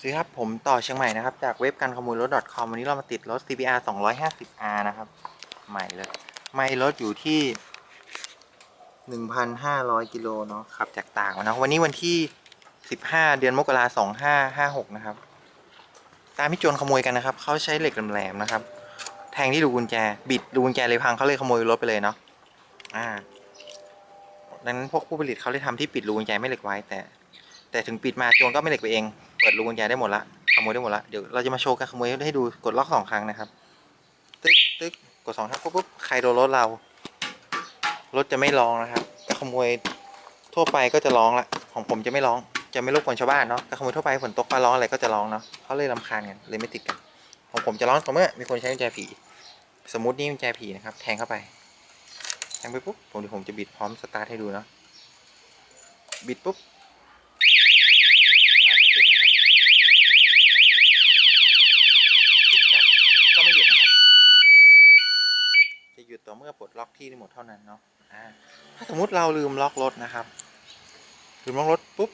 สวัสดีครับผมต่อเชียงใหม่นะครับ จากเว็บการขโมยรถ .com วันนี้เรามาติดรถ CBR 250R นะครับ ใหม่เลย ไม่รถอยู่ที่ 1,500 กิโลเนาะขับจากตากมาเนะวันนี้วันที่ 15 เดือนมกราคม2556นะครับ ตามที่โจรขโมยกันนะครับ เขาใช้เหล็กแหลมๆนะครับ แทงที่รูกุญแจ บิดรูกุญแจเลยพังเขาเลยขโมยรถไปเลยเนาะอ่าดังนั้นพวกผู้ผลิตเขาเลยทำที่ปิดรูกุญแจไม่เหล็กไว้แต่ แต่ถึงปิดมาโจรก็ไม่เหล็กไปเอง เปิดรูกุญแจได้หมดละขโมยได้หมดละเดี๋ยวเราจะมาโชว์การขโมยให้ดูกดล็อกสองครั้งนะครับ ตึ๊กตึ๊กกดสองครั้งปุ๊บปุ๊บใครโดนรถเรา รถจะไม่ร้องนะครับการขโมยทั่วไปก็จะร้องละของผมจะไม่ร้อง จะไม่รบกวนชาวบ้านเนาะการขโมยทั่วไปฝนตกฟ้าร้องอะไรก็จะร้องเนาะเขาเลยรำคาญกันเลยไม่ติดกันของผมจะร้องต่อเมื่อมีคนใช้กุญแจผี สมมตินี่กุญแจผีนะครับ แทงเข้าไปแทงไปปุ๊บผมเดี๋ยวผมจะบิดพร้อมสตาร์ทให้ดูเนาะบิดปุ๊บ สตาร์ทไม่ติดนะครับสตาร์ทไม่ติดหยุดกลับก็ไม่หยุดนะครับ จะ หยุดต่อเมื่อปลดล็อกที่หมดเท่านั้นเนาะถ้าสมมุติเราลืมล็อกรถนะครับลืมล็อกรถปุ๊บ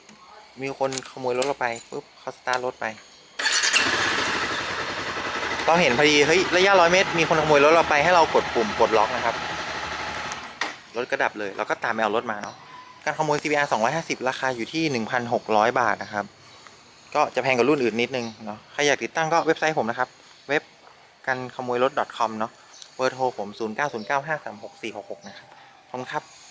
มีคนขโมยรถเราไปปุ๊บเขาสตาร์ทรถไปเราเห็นพอดีเฮ้ยระยะร้อยเมตรมีคนขโมยรถเราไปให้เรากดปุ่มปลดล็อกนะครับรถก็ดับเลยเราก็ตามไปเอารถมาเนาะการขโมย CBR 250 ราคาอยู่ที่ 1,600 บาทนะครับ ก็จะแพงกว่ารุ่นอื่นนิดนึงเนาะใครอยากติดตั้งก็เว็บไซต์ผมนะครับ เว็บการขโมยรถ .com เนาะ เบอร์โทรผม 0909536466 นะครับขอบคุณครับ